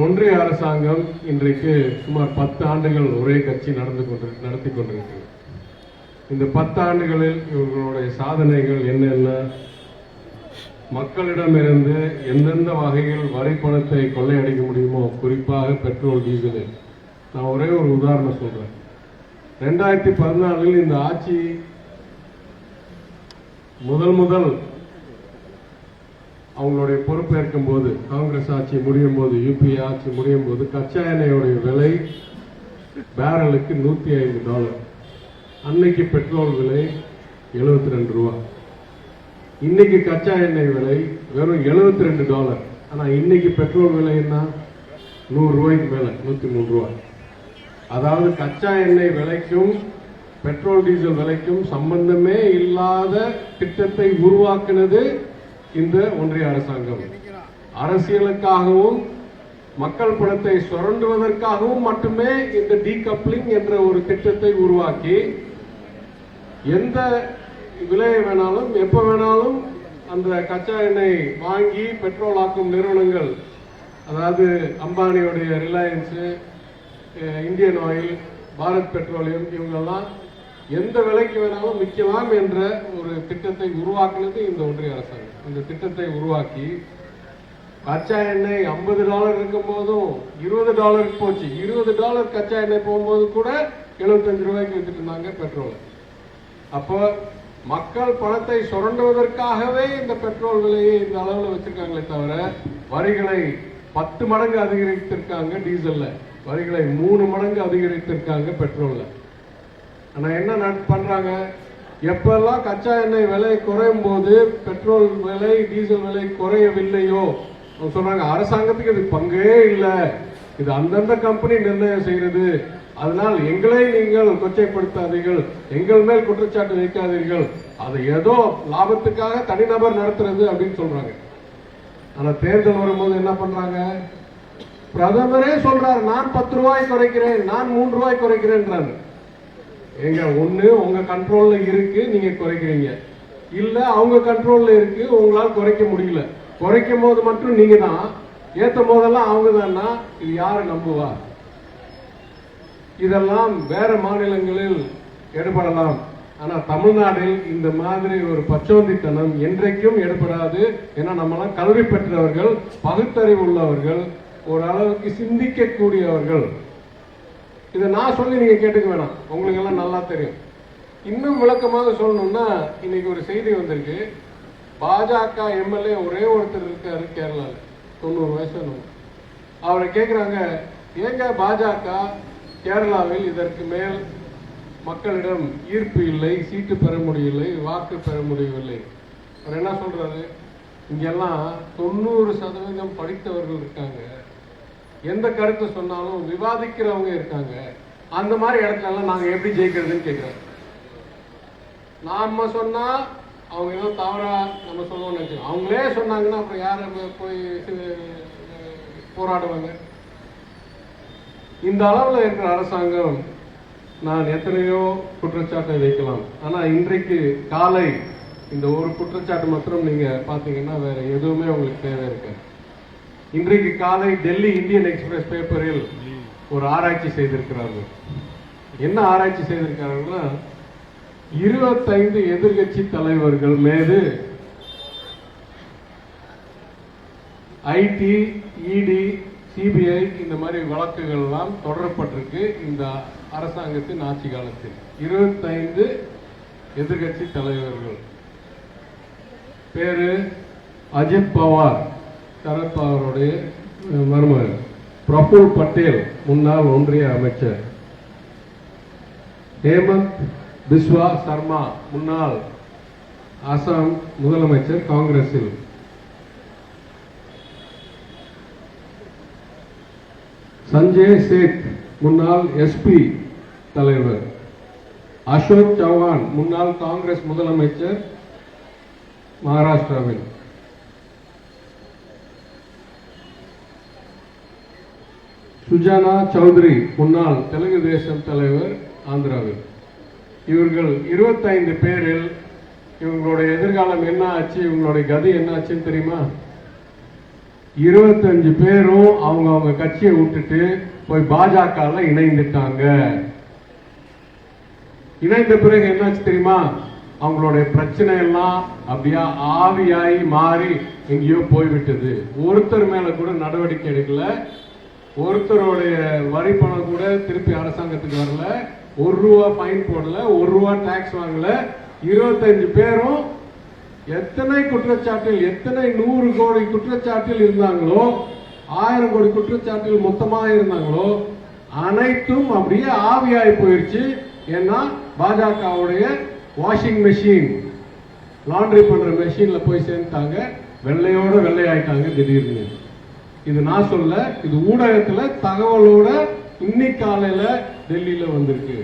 ஒன்றிய அரசாங்கம் இன்றைக்கு சுமார் பத்து ஆண்டுகள் ஒரே கட்சி நடந்து கொண்டு நடத்தி கொண்டிருக்கிறது இந்த பத்து ஆண்டுகளில் இவர்களுடைய சாதனைகள் என்னென்ன? மக்களிடமிருந்து எந்தெந்த வகையில் வரி பணத்தை கொள்ளையடிக்க முடியுமோ குறிப்பாக பெட்ரோல் டீசலில் நான் ஒரே ஒரு உதாரணம் சொல்றேன். ரெண்டாயிரத்தி பதினாலில் இந்த ஆட்சி முதல் முதல் அவங்களுடைய பொறுப்பேற்கும் போது காங்கிரஸ் ஆட்சி முடியும் போது யூபிஏ ஆட்சி முடியும் போது கச்சா எண்ணெயோடைய விலை பேரலுக்கு நூத்தி ஐந்து டாலர். அன்னைக்கு பெட்ரோல் விலை 72 ரெண்டு ரூபா. இன்னைக்கு கச்சா எண்ணெய் விலை வெறும் 72 ரெண்டு டாலர். ஆனால் இன்னைக்கு பெட்ரோல் விலை என்ன? நூறு ரூபாய்க்கு மேலே நூற்றி மூணு ரூபா. அதாவது கச்சா எண்ணெய் விலைக்கும் பெட்ரோல் டீசல் விலைக்கும் சம்பந்தமே இல்லாத திட்டத்தை உருவாக்குனது இந்த ஒன்றிய அரசாங்கம். அரசியலுக்காகவும் மக்கள் பணத்தை சுரண்டுவதற்காகவும் மட்டுமே இந்த டீகப்ளிங் என்ற ஒரு திட்டத்தை உருவாக்கி எந்த விலையை வேணாலும் எப்ப வேணாலும் அந்த கச்சா எண்ணெய் வாங்கி பெட்ரோல் ஆக்கும் நிறுவனங்கள் அதாவது அம்பானியுடைய Reliance Indian Oil Bharat Petroleum இவங்கெல்லாம் எந்த விலைக்கு வேணாலும் விற்கலாம் என்ற ஒரு திட்டத்தை உருவாக்கினது இந்த ஒன்றிய அரசாங்கம். இந்த திட்டத்தை உருவாக்கி கச்சா எண்ணெய் ஐம்பது டாலர் இருக்கும் போதும் இருபது டாலருக்கு போச்சு. இருபது டாலர் கச்சா எண்ணெய் போகும்போது கூட 75 ரூபாய்க்கு வித்துட்டு இருந்தாங்க பெட்ரோல். அப்போ மக்கள் பணத்தை சுரண்டுவதற்காகவே இந்த பெட்ரோல் விலையை இந்த அளவில் வச்சிருக்காங்களே தவிர வரிகளை பத்து மடங்கு அதிகரித்திருக்காங்க டீசல்ல. வரிகளை மூணு மடங்கு அதிகரித்திருக்காங்க பெட்ரோல்ல. ஆனால் என்ன பண்ணுறாங்க எப்பெல்லாம் கச்சா எண்ணெய் விலை குறையும் போது பெட்ரோல் விலை டீசல் விலை குறையவில்லையோ? சொல்கிறாங்க சொல்றாங்க அரசாங்கத்துக்கு இது பங்கே இல்லை. இது அந்தந்த கம்பெனி நிர்ணயம் செய்கிறது. அதனால் எங்களை நீங்கள் கொச்சைப்படுத்தாதீர்கள். எங்கள் மேல் குற்றச்சாட்டு வைக்காதீர்கள். அது ஏதோ லாபத்துக்காக தனிநபர் நடத்துறது அப்படின்னு சொல்றாங்க. ஆனா தேர்தல் வரும்போது என்ன பண்றாங்க? பிரதமரே சொல்றாரு நான் பத்து ரூபாய் குறைக்கிறேன் நான் மூன்று ரூபாய் குறைக்கிறேன்றாரு. எங்க ஒண்ணு உங்க கண்ட்ரோல்ல இருக்கு நீங்க குறைக்கிறீங்க. இல்ல அவங்க கண்ட்ரோல்ல இருக்கு உங்களால குறைக்க முடியல. குறைக்கும் போது மட்டும் நீங்க தான் ஏத்தும் போதெல்லாம் அவங்க தானா இது யாரு நம்புவா? இதெல்லாம் வேற மாநிலங்களில் எடுபடலாம். ஆனா தமிழ்நாட்டில் இந்த மாதிரி ஒரு பச்சோந்தித்தனம் என்றைக்கும் எடுபடாது. ஏன்னா நம்மளாம் கல்வி பெற்றவர்கள் பகுத்தறிவு உள்ளவர்கள் ஓரளவுக்கு சிந்திக்கக்கூடியவர்கள். இதை நான் சொல்லி நீங்கள் கேட்டுக்க வேணாம். உங்களுக்கு எல்லாம் நல்லா தெரியும். இன்னும் விளக்கமாக சொல்லணும்னா இன்னைக்கு ஒரு செய்தி வந்திருக்கு. பாஜக எம்எல்ஏ ஒரே ஒருத்தர் இருக்காரு கேரளாவில் தொண்ணூறு வயசு அவரை கேட்குறாங்க ஏங்க பாஜக கேரளாவில் இதற்கு மேல் மக்களிடம் ஈர்ப்பு இல்லை சீட்டு பெற முடியவில்லை வாக்கு பெற முடியவில்லை? அவர் என்ன சொல்றாரு? இங்கெல்லாம் தொண்ணூறு சதவீதம் படித்தவர்கள் இருக்காங்க. எந்த கருத்தை சொன்னாலும் விவாதிக்கிறவங்க இருக்காங்க. அந்த மாதிரி இடத்துல எல்லாம் நாங்க எப்படி ஜெயிக்கிறதுன்னு கேட்கிறோம் நாம சொன்னா அவங்க ஏதோ தவறா நம்ம சொல்லுவோம்னு நினைச்சோம் அவங்களே சொன்னாங்கன்னா அப்புறம் யார போய் போராடுவாங்க? இந்த அளவுல இருக்கிற அரசாங்கம் நான் எத்தனையோ குற்றச்சாட்டை வைக்கலாம். ஆனா இன்றைக்கு காலை இந்த ஒரு குற்றச்சாட்டு மாத்திரம் நீங்க பார்த்தீங்கன்னா வேற எதுவுமே உங்களுக்கு தேவை இருக்காது. இன்றைக்கு காலை டெல்லி இந்தியன் எக்ஸ்பிரஸ் பேப்பரில் ஒரு ஆராய்ச்சி செய்திருக்கிறார்கள். என்ன ஆராய்ச்சி செய்திருக்கிறார்கள்னா இருபத்தைந்து எதிர்க்கட்சி தலைவர்கள் மீது ஐடி இடி சிபிஐ இந்த மாதிரி வழக்குகள்லாம் தொடரப்பட்டிருக்கு இந்த அரசாங்கத்தின் ஆட்சி காலத்தில். இருபத்தைந்து எதிர்க்கட்சி தலைவர்கள். பேரு அஜித் பவார். சரத் பவாருடைய மருமகன் பிரபுல் பட்டேல் முன்னாள் ஒன்றிய அமைச்சர். ஹேமந்த் பிஸ்வா சர்மா முன்னாள் அசாம் முதலமைச்சர் காங்கிரஸில். சஞ்சய் சேத் முன்னாள் எஸ்பி தலைவர். அசோக் சௌஹான் முன்னாள் காங்கிரஸ் முதலமைச்சர் மகாராஷ்டிராவில். சுஜானா சௌத்ரி முன்னாள் தெலுங்கு தேசம் தலைவர் ஆந்திராவில். இவர்கள் 25 பேரில் இவங்களுடைய எதிர்காலம் என்ன ஆச்சு இவங்களுடைய கதி என்ன ஆச்சுன்னு தெரியுமா? இருபத்தஞ்சு பேரும் அவங்க அவங்க கட்சியை விட்டுட்டு போய் பாஜக இணைந்துட்டாங்க. இணைந்த பிறகு என்னாச்சு தெரியுமா? அவங்களுடைய பிரச்சனை எல்லாம் அப்படியா ஆவியாகி மாறி எங்கேயோ போய்விட்டது. ஒருத்தர் மேல கூட நடவடிக்கை எடுக்கல. ஒருத்தருடைய வரி பணம் கூட திருப்பி அரசாங்கத்துக்கு வரல. ஒரு ரூபா ஃபைன் போடல. ஒரு ரூபா டாக்ஸ் வாங்கல. இருபத்தஞ்சு பேரும் எத்தனை குற்றச்சாட்டில் எத்தனை நூறு கோடி குற்றச்சாட்டில் இருந்தாங்களோ ஆயிரம் கோடி குற்றச்சாட்டில் மொத்தமாக இருந்தாங்களோ அனைத்தும் அப்படியே ஆவியாகி போயிருச்சு. ஏன்னா பாஜகவுடைய வாஷிங் மெஷின் லாண்ட்ரி பண்ற மெஷின்ல போய் சேர்ந்துட்டாங்க. வெள்ளையோட வெள்ளையாயிட்டாங்க திடீர்னு. இது நான் சொல்ல இது ஊடகத்துல தகவலோட இன்னைக்கு காலையில டெல்லியில வந்திருக்கு.